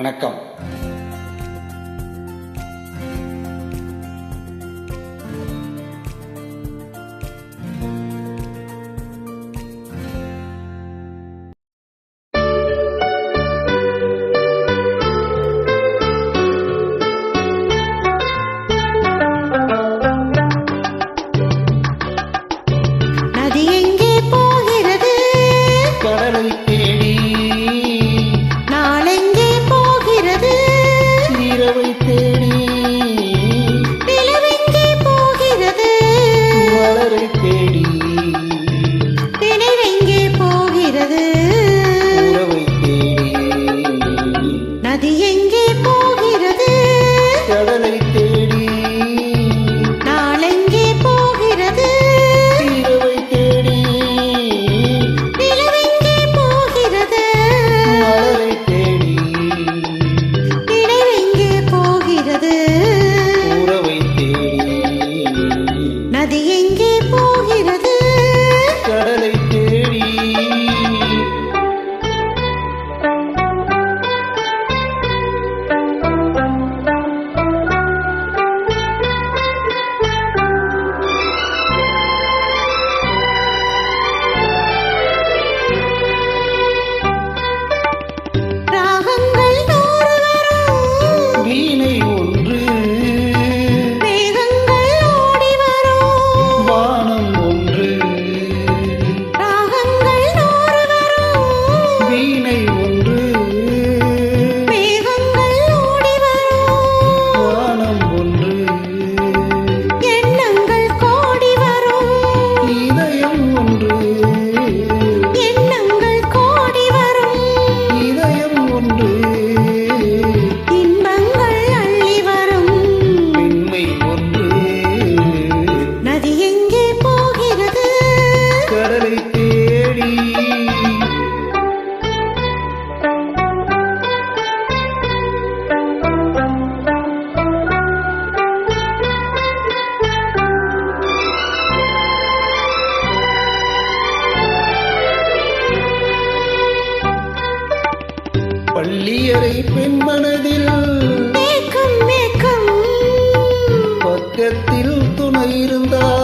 வணக்கம். பள்ளியறை பெண் மனதில் பக்கத்தில் துணை இருந்தால்